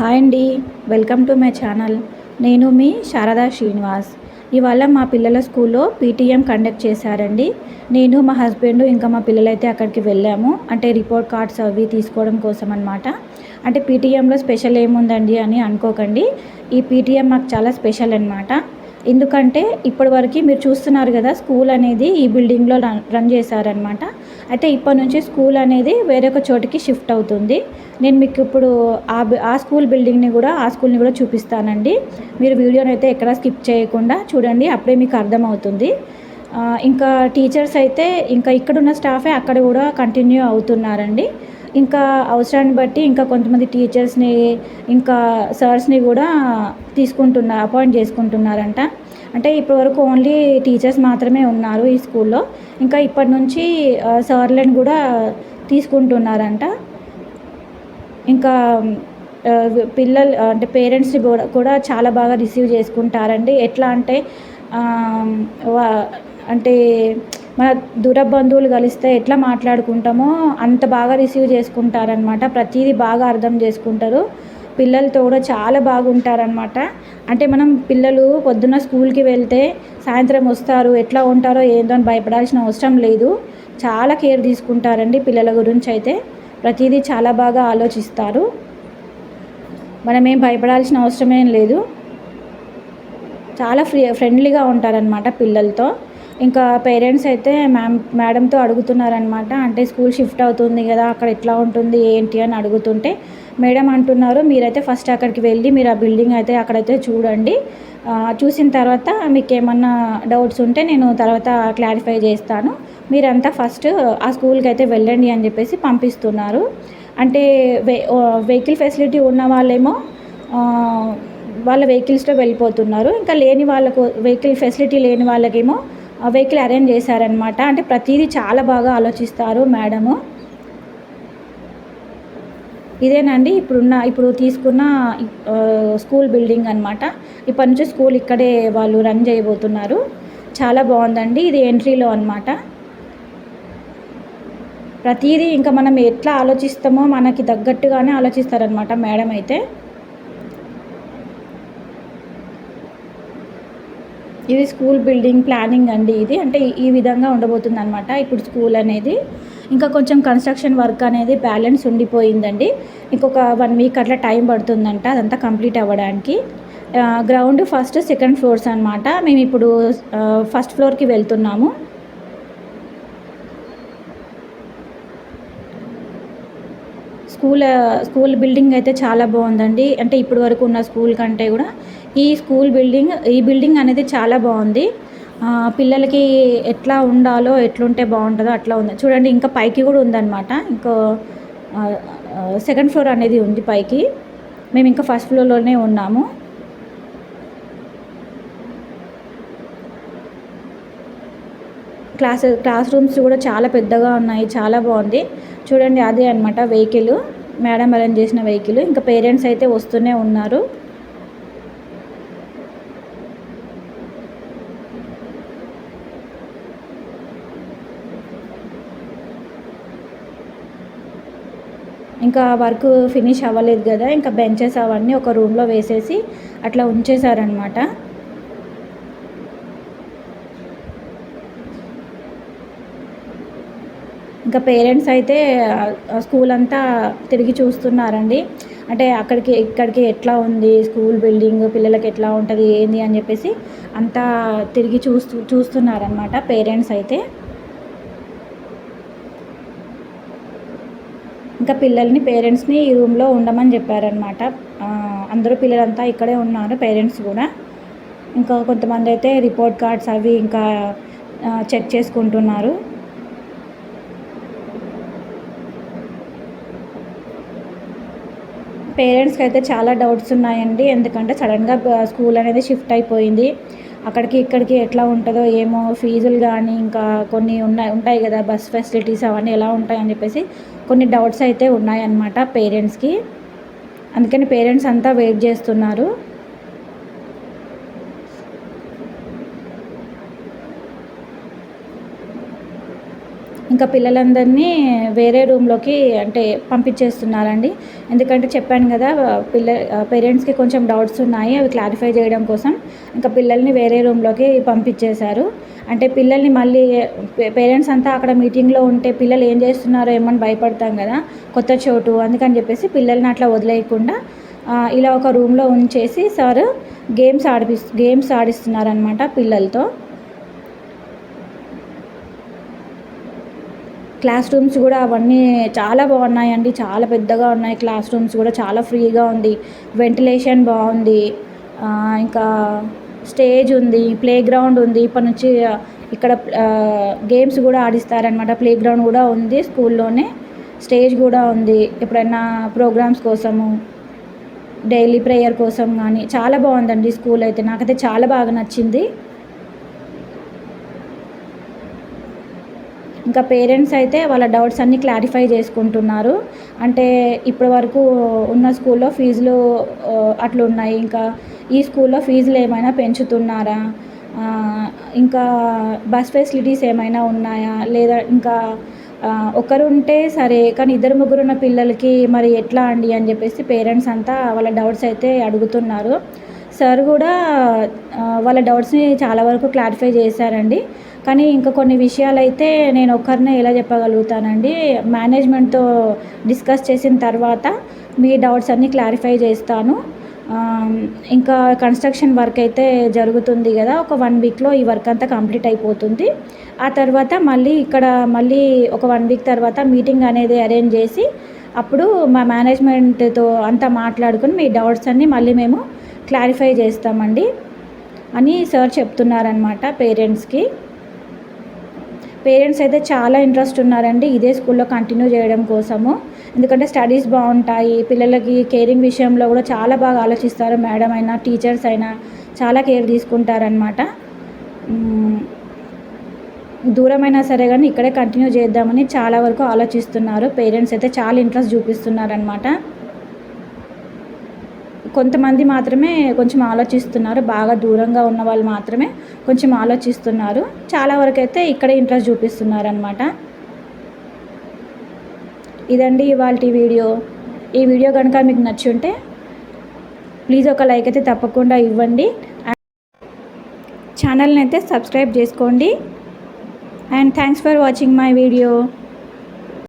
Hi అండి. Welcome to my channel. నేను మీ శారదా శ్రీనివాస్. ఇవాళ మా పిల్లల స్కూల్లో పీటీఎం కండక్ట్ చేశారండి. నేను మా హస్బెండ్ ఇంకా మా పిల్లలైతే అక్కడికి వెళ్ళాము. అంటే రిపోర్ట్ కార్డ్స్ అవి తీసుకోవడం కోసం అనమాట అంటే పీటీఎంలో స్పెషల్ ఏముందండి అని అనుకోకండి. ఈ పీటీఎం మాకు చాలా స్పెషల్ అనమాట ఎందుకంటే ఇప్పటివరకు మీరు చూస్తున్నారు కదా స్కూల్ అనేది ఈ బిల్డింగ్లో రన్ రన్ చేశారనమాట అయితే ఇప్పటి నుంచి స్కూల్ అనేది వేరొక చోటికి షిఫ్ట్ అవుతుంది. నేను మీకు ఇప్పుడు ఆ బి- ఆ స్కూల్ బిల్డింగ్ని కూడా ఆ స్కూల్ని కూడా చూపిస్తానండి. మీరు వీడియోని అయితే ఎక్కడ స్కిప్ చేయకుండా చూడండి అప్పుడే మీకు అర్థమవుతుంది. ఇంకా టీచర్స్ అయితే ఇంకా ఇక్కడున్న స్టాఫే అక్కడ కూడా కంటిన్యూ అవుతున్నారండి. ఇంకా అవసరాన్ని బట్టి ఇంకా కొంతమంది టీచర్స్ని ఇంకా సార్స్ని కూడా తీసుకుంటున్నారు అపాయింట్ చేసుకుంటున్నారంట. అంటే ఇప్పటివరకు ఓన్లీ టీచర్స్ మాత్రమే ఉన్నారు ఈ స్కూల్లో. ఇంకా ఇప్పటి నుంచి సార్లను కూడా తీసుకుంటున్నారంట. ఇంకా పిల్లలు అంటే పేరెంట్స్ని కూడా కూడా చాలా బాగా రిసీవ్ చేసుకుంటారండి. ఎట్లా అంటే వా- అంటే మన దూర బంధువులు కలిస్తే ఎట్లా మాట్లాడుకుంటామో అంత బాగా రిసీవ్ చేసుకుంటారనమాట ప్రతిదీ బాగా అర్థం చేసుకుంటారు. పిల్లలతో కూడా చాలా బాగుంటారనమాట అంటే మనం పిల్లలు పొద్దున్న స్కూల్కి వెళ్తే సాయంత్రం వస్తారు ఎట్లా ఉంటారో ఏందో అని భయపడాల్సిన అవసరం లేదు. చాలా కేర్ తీసుకుంటారండి పిల్లల గురించి అయితే. ప్రతిదీ చాలా బాగా ఆలోచిస్తారు. మనం ఏం భయపడాల్సిన అవసరమేం లేదు. చాలా ఫ్రీ ఫ్రెండ్లీగా ఉంటారనమాట పిల్లలతో. ఇంకా పేరెంట్స్ అయితే మ్యామ్ మేడంతో అడుగుతున్నారనమాట అంటే స్కూల్ షిఫ్ట్ అవుతుంది కదా అక్కడ ఎట్లా ఉంటుంది ఏంటి అని అడుగుతుంటే మేడం అంటున్నారు మీరైతే ఫస్ట్ అక్కడికి వెళ్ళి మీరు ఆ బిల్డింగ్ అయితే అక్కడైతే చూడండి. చూసిన తర్వాత మీకు ఏమన్నా డౌట్స్ ఉంటే నేను తర్వాత క్లారిఫై చేస్తాను. మీరంతా ఫస్ట్ ఆ స్కూల్కి అయితే వెళ్ళండి అని చెప్పేసి పంపిస్తున్నారు. అంటే వె వెహికల్ ఫెసిలిటీ ఉన్న వాళ్ళేమో వాళ్ళ వెహికల్స్లో వెళ్ళిపోతున్నారు. ఇంకా లేని వాళ్ళకు వెహికల్ ఫెసిలిటీ లేని వాళ్ళకేమో వెహికల్ అరేంజ్ చేశారనమాట అంటే ప్రతిదీ చాలా బాగా ఆలోచిస్తారు మేడము. ఇదేనండి ఇప్పుడున్న ఇప్పుడు తీసుకున్న స్కూల్ బిల్డింగ్ అనమాట ఇప్పటి నుంచి స్కూల్ ఇక్కడే వాళ్ళు రన్ చేయబోతున్నారు. చాలా బాగుందండి ఇది ఎంట్రీలో అనమాట ప్రతిదీ ఇంకా మనం ఎట్లా ఆలోచిస్తామో మనకి తగ్గట్టుగానే ఆలోచిస్తారనమాట మేడం అయితే. ఇది స్కూల్ బిల్డింగ్ ప్లానింగ్ అండి ఇది. అంటే ఈ- విధంగా ఉండబోతుంది అనమాట ఇప్పుడు స్కూల్ అనేది ఇంకా కొంచెం కన్స్ట్రక్షన్ వర్క్ అనేది బ్యాలెన్స్ ఉండిపోయిందండి. ఇంకొక వన్ వీక్ అట్లా టైం పడుతుందంట అదంతా కంప్లీట్ అవ్వడానికి. గ్రౌండ్ ఫస్ట్ సెకండ్ ఫ్లోర్స్ అనమాట మేము ఇప్పుడు ఫస్ట్ ఫ్లోర్కి వెళ్తున్నాము. స్కూల్ స్కూల్ బిల్డింగ్ అయితే చాలా బాగుందండి. అంటే ఇప్పటి వరకు ఉన్న స్కూల్ కంటే కూడా ఈ స్కూల్ బిల్డింగ్ ఈ బిల్డింగ్ అనేది చాలా బాగుంది. పిల్లలకి ఎట్లా ఉండాలో ఎట్లుంటే బాగుంటుందో అట్లా ఉంది. చూడండి ఇంకా పైకి కూడా ఉందన్నమాట. ఇంకో సెకండ్ ఫ్లోర్ అనేది ఉంది పైకి. మేము ఇంకా ఫస్ట్ ఫ్లోర్లోనే ఉన్నాము. క్లాస్ క్లాస్ రూమ్స్ కూడా చాలా పెద్దగా ఉన్నాయి చాలా బాగుంది. చూడండి అదే అనమాట వెహికల్. మేడం అరేంజ్ చేసిన వెహికల్. ఇంకా పేరెంట్స్ అయితే వస్తూనే ఉన్నారు. ఇంకా వర్క్ ఫినిష్ అవ్వలేదు కదా ఇంకా బెంచెస్ అవన్నీ ఒక రూమ్లో వేసేసి అట్లా ఉంచేశారనమాట ఇంకా పేరెంట్స్ అయితే స్కూల్ అంతా తిరిగి చూస్తున్నారండి. అంటే అక్కడికి ఇక్కడికి ఎట్లా ఉంది స్కూల్ బిల్డింగ్ పిల్లలకి ఎట్లా ఉంటుంది ఏంది అని చెప్పేసి అంతా తిరిగి చూస్తూ చూస్తున్నారనమాట పేరెంట్స్ అయితే. ఇంకా పిల్లల్ని పేరెంట్స్ని ఈ రూమ్లో ఉండమని చెప్పారనమాట అందరూ పిల్లలంతా ఇక్కడే ఉన్నారు పేరెంట్స్ కూడా. ఇంకా కొంతమంది అయితే రిపోర్ట్ కార్డ్స్ అవి ఇంకా చెక్ చేసుకుంటున్నారు. పేరెంట్స్కి అయితే చాలా డౌట్స్ ఉన్నాయండి. ఎందుకంటే సడన్గా స్కూల్ అనేది షిఫ్ట్ అయిపోయింది. అక్కడికి ఇక్కడికి ఎట్లా ఉంటుందో ఏమో ఫీజులు కానీ ఇంకా కొన్ని ఉన్నాయి ఉంటాయి కదా బస్ ఫెసిలిటీస్ అవన్నీ ఎలా ఉంటాయని చెప్పేసి కొన్ని డౌట్స్ అయితే ఉన్నాయన్నమాట పేరెంట్స్కి. అందుకని పేరెంట్స్ అంతా వెయిట్ చేస్తున్నారు. ఇంకా పిల్లలందరినీ వేరే రూమ్లోకి అంటే పంపించేస్తున్నారండి. ఎందుకంటే చెప్పాను కదా పిల్ల పేరెంట్స్కి కొంచెం డౌట్స్ ఉన్నాయి అవి క్లారిఫై చేయడం కోసం. ఇంకా పిల్లల్ని వేరే రూమ్లోకి పంపించేశారు. అంటే పిల్లల్ని మళ్ళీ పేరెంట్స్ అంతా అక్కడ మీటింగ్లో ఉంటే పిల్లలు ఏం చేస్తున్నారో ఏమని భయపడతాం కదా కొత్త చోటు అందుకని చెప్పేసి పిల్లల్ని అట్లా వదిలేయకుండా ఇలా ఒక రూమ్లో ఉంచేసి సార్ గేమ్స్ ఆడిపి గేమ్స్ ఆడిస్తున్నారనమాట పిల్లలతో. క్లాస్ రూమ్స్ కూడా అవన్నీ చాలా బాగున్నాయండి చాలా పెద్దగా ఉన్నాయి క్లాస్ రూమ్స్ కూడా చాలా ఫ్రీగా ఉంది. వెంటిలేషన్ బాగుంది. ఇంకా స్టేజ్ ఉంది ప్లే గ్రౌండ్ ఉంది. ఇప్పటి నుంచి ఇక్కడ గేమ్స్ కూడా ఆడిస్తారనమాట ప్లే గ్రౌండ్ కూడా ఉంది స్కూల్లోనే స్టేజ్ కూడా ఉంది. ఎప్పుడైనా ప్రోగ్రామ్స్ కోసము డైలీ ప్రేయర్ కోసం కానీ చాలా బాగుందండి స్కూల్ అయితే. నాకైతే చాలా బాగా నచ్చింది. ఇంకా పేరెంట్స్ అయితే వాళ్ళ డౌట్స్ అన్నీ క్లారిఫై చేసుకుంటున్నారు. అంటే ఇప్పటి వరకు ఉన్న స్కూల్లో ఫీజులు అట్లున్నాయి అట్లా ఉన్నాయి. ఇంకా ఈ స్కూల్లో ఫీజులు ఏమైనా పెంచుతున్నారా? ఇంకా బస్ ఫెసిలిటీస్ ఏమైనా ఉన్నాయా? లేదా ఇంకా ఒకరుంటే ఒకరు ఉంటే సరే కానీ ఇద్దరు ముగ్గురు ఉన్న పిల్లలకి మరి ఎట్లా అండి అని చెప్పేసి పేరెంట్స్ అంతా వాళ్ళ డౌట్స్ అయితే అడుగుతున్నారు. సార్ కూడా వాళ్ళ డౌట్స్ని చాలా వరకు క్లారిఫై చేశారండి. కానీ ఇంకా కొన్ని విషయాలు అయితే నేను ఒకరినే ఎలా చెప్పగలుగుతానండి మేనేజ్మెంట్తో డిస్కస్ చేసిన తర్వాత మీ డౌట్స్ అన్నీ క్లారిఫై చేస్తాను. ఇంకా కన్స్ట్రక్షన్ వర్క్ అయితే జరుగుతుంది కదా ఒక వన్ వీక్లో ఈ వర్క్ అంతా కంప్లీట్ అయిపోతుంది. ఆ తర్వాత మళ్ళీ ఇక్కడ మళ్ళీ ఒక వన్ వీక్ తర్వాత మీటింగ్ అనేది అరేంజ్ చేసి అప్పుడు మా మేనేజ్మెంట్తో అంతా మాట్లాడుకుని మీ డౌట్స్ అన్నీ మళ్ళీ మేము క్లారిఫై చేస్తామండి అని సార్ చెప్తున్నారనమాట పేరెంట్స్కి పేరెంట్స్ అయితే చాలా ఇంట్రెస్ట్ ఉన్నారండి ఇదే స్కూల్లో కంటిన్యూ చేయడం కోసము. ఎందుకంటే స్టడీస్ బాగుంటాయి పిల్లలకి కేరింగ్ విషయంలో కూడా చాలా బాగా ఆలోచిస్తారు మేడం అయినా టీచర్స్ అయినా చాలా కేర్ తీసుకుంటారనమాట దూరమైనా సరే కానీ ఇక్కడే కంటిన్యూ చేద్దామని చాలా వరకు ఆలోచిస్తున్నారు. పేరెంట్స్ అయితే చాలా ఇంట్రెస్ట్ చూపిస్తున్నారనమాట కొంతమంది మాత్రమే కొంచెం ఆలోచిస్తున్నారు బాగా దూరంగా ఉన్న వాళ్ళు మాత్రమే కొంచెం ఆలోచిస్తున్నారు. చాలా వరకు అయితే ఇక్కడే ఇంట్రెస్ట్ చూపిస్తున్నారు అనమాట ఇదండి ఇవాళ వీడియో. ఈ వీడియో కనుక మీకు నచ్చి ఉంటే ప్లీజ్ ఒక లైక్ అయితే తప్పకుండా ఇవ్వండి. ఛానల్ని అయితే సబ్స్క్రైబ్ చేసుకోండి. And thanks for watching my video.